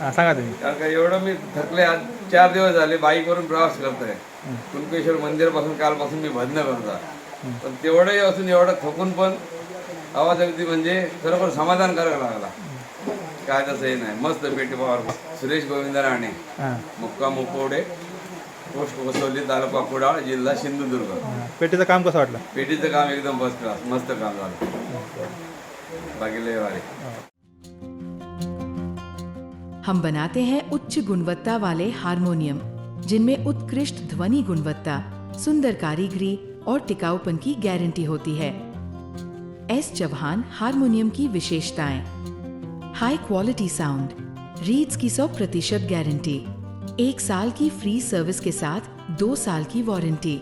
हा, सांगा तुम्ही. कारण का एवढं मी थकले आज चार दिवस झाले बाईकवरून प्रवास करतोय कुणकेश्वर मंदिरापासून कालपासून मी भजनं करतो. पण तेवढंही असून एवढं थकून पण आवाज अगदी म्हणजे खरोखर समाधान करायला लागला. काय तसं हे नाही. मस्त पेटी पवार सुरेश गोविंद राणे मुक्का मुकोडे पोस्ट वसवली तालुका कुडाळ जिल्हा सिंधुदुर्ग. पेटीचं काम कसं वाटलं? पेटीचं काम एकदम फर्स्ट क्लास मस्त काम झालं. बाकी लय भारी. हम बनाते हैं उच्च गुणवत्ता वाले हारमोनियम, जिनमें उत्कृष्ट ध्वनि गुणवत्ता, सुंदर कारीगरी और टिकाऊपन की गारंटी होती है। एस चौहान हारमोनियम की विशेषताएँ। हाई क्वालिटी साउंड, रीड्स की 100 प्रतिशत गारंटी, एक साल की फ्री सर्विस के साथ दो साल की वारंटी,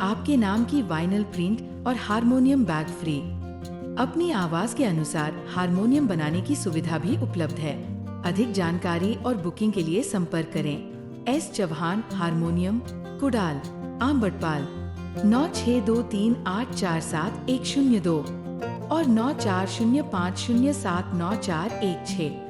आपके नाम की वाइनल प्रिंट और हारमोनियम बैग फ्री। अपनी आवाज़ के अनुसार हारमोनियम बनाने की सुविधा भी उपलब्ध है। अधिक जानकारी और बुकिंग के लिए संपर्क करें। एस चौहान, हारमोनियम, कुडाल आम आम्बटपाल नौ छः दो तीन आठ चार सात एक शून्य दो और नौ चार शून्य पाँच शून्य सात नौ चार एक छः